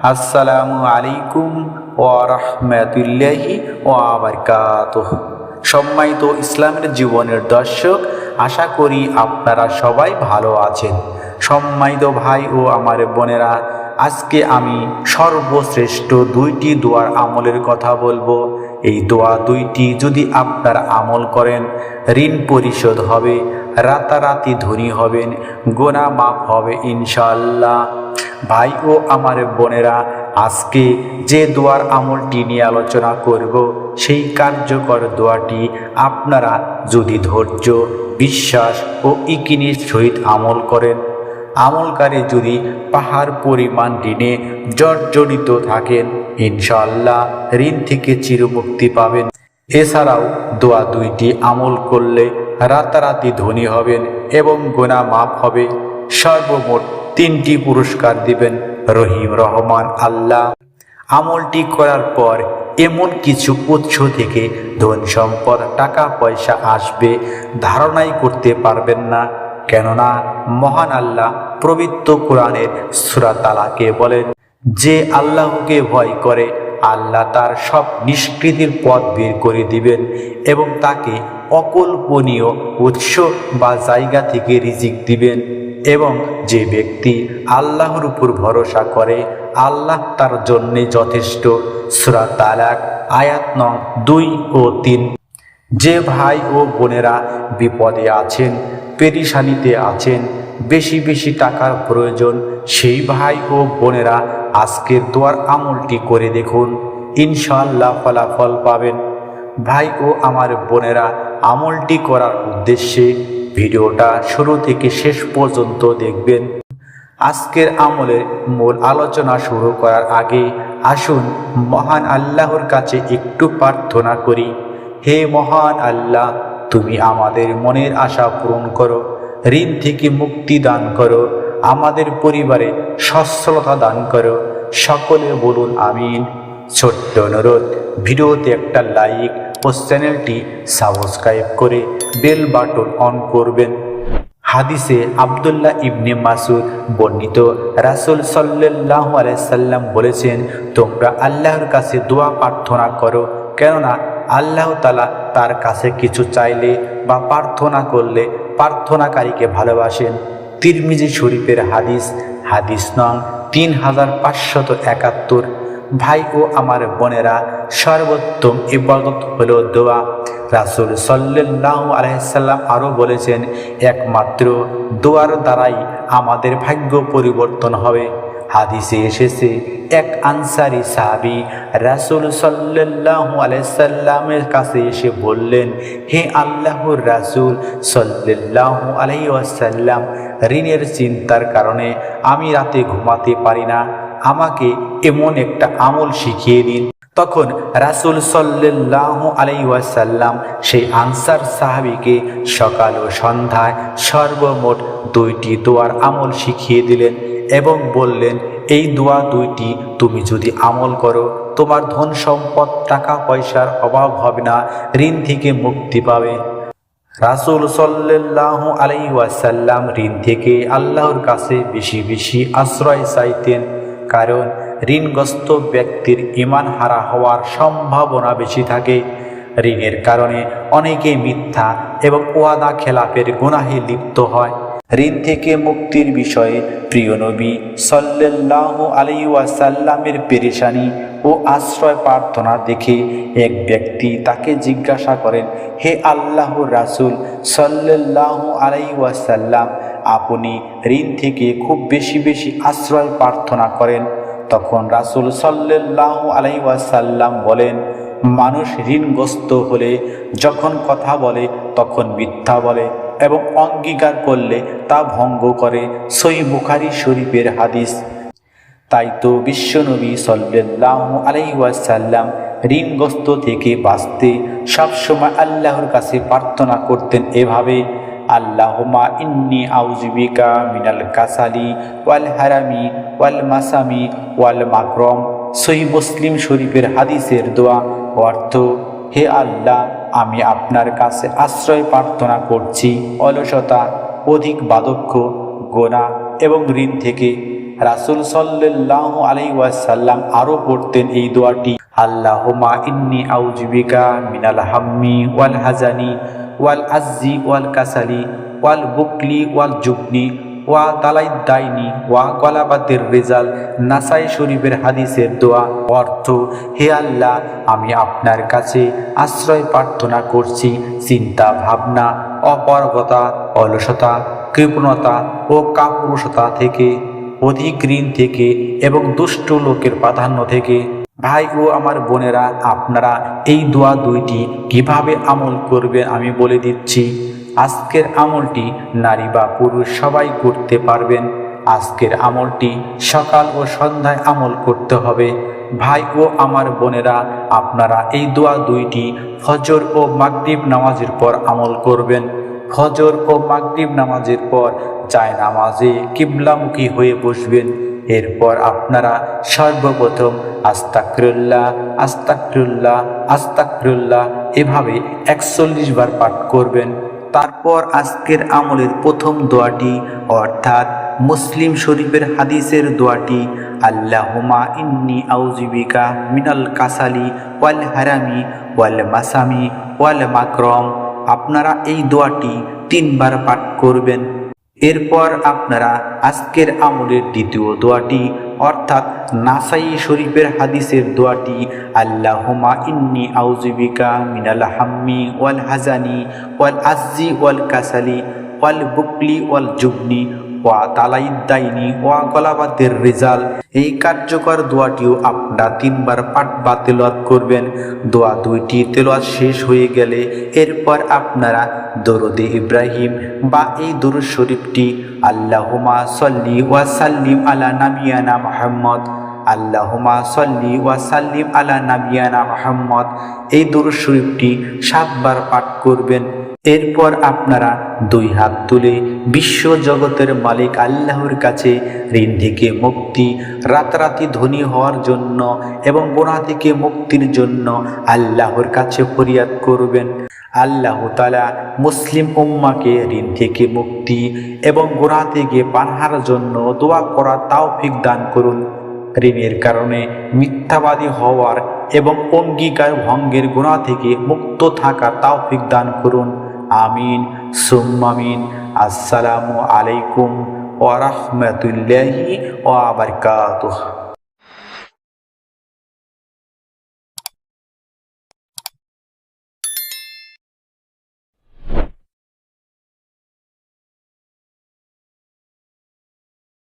আসসালামু আলাইকুম ওয়া রাহমাতুল্লাহি ওয়া বারাকাতুহ। সম্মানিত ইসলামের জীবনের দর্শক, আশা করি আপনারা সবাই ভালো আছেন। সম্মানিত ভাই ও আমার বোনেরা, আজকে আমি সর্বশ্রেষ্ঠ দুইটি দোয়ার আমলের কথা বলব। এই দোয়া দুইটি যদি আপনারা আমল করেন, ঋণ পরিশোধ হবে। রাতারাতি ধনী হবেন, গোনা মাফ হবে ইনশাল্লাহ ভাই ও আমার বোনেরা, আজকে যে দোয়ার আমলটি নিয়ে আলোচনা করব, সেই কার্যকর দোয়াটি আপনারা যদি ধৈর্য, বিশ্বাস ও ইকিনির সহিত আমল করেন, আমলকারী যদি পাহাড় পরিমাণ ঋণে জর্জরিত থাকেন, ইনশাআল্লাহ ঋণ থেকে চিরমুক্তি পাবেন। এছাড়াও দোয়া দুইটি আমল করলে রাতারাতি ধনী হবেন এবং গোনা মাফ হবে। সর্বমোট তিনটি পুরস্কার দিবেন রহিম রহমান আল্লাহ। আমলটি করার পর এমন কিছু উৎস থেকে ধন সম্পদ, টাকা, পয়সা আসবে, ধারণাই করতে পারবেন না। কেননা মহান আল্লাহ পবিত্র কোরআনের সুরাতালাকে বলেন, যে আল্লাহকে ভয় করে আল্লাহ তার সব নিষ্কৃতির পথ বের করে দিবেন এবং তাকে অকল্পনীয় উৎস বা জায়গা থেকে রিজিক দিবেন এবং যে ব্যক্তি আল্লাহর উপর ভরসা করে, আল্লাহ তার জন্যে যথেষ্ট। সুরা তালাক, আয়াত নং দুই ও তিন। যে ভাই ও বোনেরা বিপদে আছেন পেরিসানিতে আছেন, বেশি বেশি টাকার প্রয়োজন, সেই ভাই ও বোনেরা আজকের দোয়ার আমলটি করে দেখুন। ইনশাল্লাহ ফলাফল পাবেন। ভাই ও আমার বোনেরা, আমলটি করার উদ্দেশ্যে ভিডিওটা শুরু থেকে শেষ পর্যন্ত দেখবেন। আজকের আমলের মূল আলোচনা শুরু করার আগে আসুন মহান আল্লাহর কাছে একটু প্রার্থনা করি। হে মহান আল্লাহ, তুমি আমাদের মনের আশা পূরণ করো, ঋণ থেকে মুক্তি দান করো আমাদের পরিবারে সচ্ছলতা দান করো। সকলে বলুন আমিন। ছোট্ট অনুরোধ, ভিডিওতে একটা লাইক ও চ্যানেলটি সাবস্ক্রাইব করে বেল বাটন অন করবেন। হাদিসে আবদুল্লাহ ইবনে মাসুদ বর্ণিত রাসুল সাল্লাহ আলাইসাল্লাম বলেছেন, তোমরা আল্লাহর কাছে দোয়া প্রার্থনা করো, কেননা আল্লাহ তালা তার কাছে কিছু চাইলে বা প্রার্থনা করলে প্রার্থনাকারীকে ভালোবাসেন। তিরমিজি শরীফের হাদিস হাদিস নং তিন হাজার পাঁচশত একাত্তর। ভাই ও আমার বোনেরা, সর্বোত্তম ইবাদত হলো দোয়া। রাসুল সাল্লাহ আলাইসাল্লাম আরও বলেছেন, একমাত্র দোয়ার দ্বারাই আমাদের ভাগ্য পরিবর্তন হবে। হাদিসে এসেছে, এক আনসারি সাহাবি রাসুল সাল্লাহ আলাইসাল্লামের কাছে এসে বললেন, হে আল্লাহর রাসুল সাল্লাহ আলাই আসাল্লাম ঋণের চিন্তার কারণে আমি রাতে ঘুমাতে পারি না। আমাকে এমন একটা আমল শিখিয়ে দিন। তখন রাসুল সাল্লাহ আলাইসাল্লাম সেই আনসার সাহাবিকে সকাল ও সন্ধ্যায় সর্বমোট দুইটি দোয়ার আমল শিখিয়ে দিলেন এবং বললেন, এই দোয়া দুইটি তুমি যদি আমল করো, তোমার ধন সম্পদ, টাকা পয়সার অভাব হবে না, ঋণ থেকে মুক্তি পাবে। রাসুল সাল্লাহ আলাই ওয়াসাল্লাম ঋণ থেকে আল্লাহর কাছে বেশি বেশি আশ্রয় চাইতেন, কারণ ঋণগ্রস্ত ব্যক্তির ইমান হারা হওয়ার সম্ভাবনা বেশি থাকে। ঋণের কারণে অনেকে মিথ্যা এবং ওয়াদা খেলাপের গুনাহে লিপ্ত হয়। ঋণ থেকে মুক্তির বিষয়ে প্রিয় নবী সাল্লাহ আলাই ওয়াসাল্লামের পেরেশানি ও আশ্রয় প্রার্থনা দেখে এক ব্যক্তি তাকে জিজ্ঞাসা করেন, হে আল্লাহ রাসুল সাল্লাহ আলাই ওয়াসাল্লাম, আপনি ঋণ থেকে খুব বেশি বেশি আশ্রয় প্রার্থনা করেন? তখন রাসুল সাল্লাহ আলাই ওয়াসাল্লাম বলেন, মানুষ ঋণগ্রস্ত হলে যখন কথা বলে তখন মিথ্যা বলে এবং অঙ্গীকার করলে তা ভঙ্গ করে। সই বুখারি শরীফের হাদিস। তাই তো বিশ্বনবী সাল্লাহ আলাইসাল্লাম ঋণগ্রস্ত থেকে বাঁচতে সবসময় আল্লাহর কাছে প্রার্থনা করতেন এভাবে। আল্লাহমা ইন্নি আউজিবিকা মিনাল কাসালি ওয়াল হারামি ওয়াল মাসামি ওয়াল মাকরম। সহি মুসলিম শরীফের হাদিসের দোয়া অর্থ, হে আল্লাহ, আমি আপনার কাছে আশ্রয় প্রার্থনা করছি। অলসতা, অধিক বাদক্ষ গোনা এবং ঋণ থেকে রাসুল সাল্লাহ আলাই ওয়াসাল্লাম আরও পড়তেন এই দোয়াটি আল্লাহমা ইন্নি আউজিবিকা মিনাল হাম্মি ওয়াল হাজানি ওয়াল আজ্জি, ওয়াল কাসালি, ওয়াল বুকলি, ওয়াল জুবনি, ওয়া তালাই দাইনি ওয়া গলাবাতের রেজাল, নাসাই শরীফের হাদিসের দোয়া। অর্থ, হে আল্লাহ, আমি আপনার কাছে আশ্রয় প্রার্থনা করছি, চিন্তা, ভাবনা, অপারগতা, অলসতা, কৃপণতা ও কাপুরুষতা থেকে, অধিক ঋণ থেকে এবং দুষ্ট লোকের প্রাধান্য থেকে। ভাই ও আমার বোনেরা, আপনারা এই দোয়া দুইটি কীভাবে আমল করবেন আমি বলে দিচ্ছি। আজকের আমলটি নারী বা পুরুষ সবাই করতে পারবেন। আজকের আমলটি সকাল ও সন্ধ্যায় আমল করতে হবে। ভাই ও আমার বোনেরা, আপনারা এই দোয়া দুইটি ফজর ও মাগরিব নামাজের পর আমল করবেন। ফজর ও মাগরিব নামাজের পর চায় নামাজে কিবলামুখী হয়ে বসবেন। এরপর আপনারা সর্বপ্রথম আস্তাকরুল্লাহ আস্তাকরুল্লাহ আস্তাকরুল্লাহ এভাবে একচল্লিশ বার পাঠ করবেন। তারপর আজকের আমলের প্রথম দোয়াটি, অর্থাৎ মুসলিম শরীফের হাদিসের দোয়াটি আল্লাহুমা ইন্নি আউজিবিকা মিনাল কাসালি ওয়াল হারামি ওয়াল মাসামি ওয়াল মাকরম। আপনারা এই দোয়াটি তিনবার পাঠ করবেন। এরপর আপনারা আজকের আমলের দ্বিতীয় দোয়াটি, অর্থাৎ নাসাই শরীফের হাদিসের দোয়াটি আল্লাহমা ইন্নি আউজিবিকা মিনাল হাম্মি ওয়াল হাজানি ওয়াল আজ্জি ওয়াল কাসালি, ওয়াল বুকলি ওয়াল জুবনি ওয়া তালাইদাইনি ওয়া গলাবাতের রেজাল। এই কার্যকর দোয়াটিও আপনারা তিনবার পাঠ বা তেলোয়াত করবেন। দোয়া দুইটি তেলোয়াত শেষ হয়ে গেলে এরপর আপনারা দরদে ইব্রাহিম বা এই দরুদ শরীফটি আল্লাহুমা সল্লি ওয়া সাল্লিম আলা নামিয়ানা মোহাম্মদ আল্লাহমা সল্লি ওয়া সাল্লিম আলা নাবিয়ানা মোহাম্মদ, এই দরুদ শরীফটি সাতবার পাঠ করবেন। এরপর আপনারা দুই হাত তুলে বিশ্ব জগতের মালিক আল্লাহর কাছে ঋণ থেকে মুক্তি, রাতারাতি ধনী হওয়ার জন্য এবং গোনা থেকে মুক্তির জন্য আল্লাহর কাছে ফরিয়াদ করবেন। আল্লাহ তালা মুসলিম উম্মাকে ঋণ থেকে মুক্তি এবং গোনা থেকে পানহার জন্য দোয়া করা তাওফিক দান করুন। ঋণের কারণে মিথ্যাবাদী হওয়ার এবং অঙ্গীকার ভঙ্গের গুণা থেকে মুক্ত থাকা তাওফিক দান করুন। আমিন সুম্মামিন আসসালামু আলাইকুম ওয়া রাহমাতুল্লাহি ওয়া বারাকাতুহু।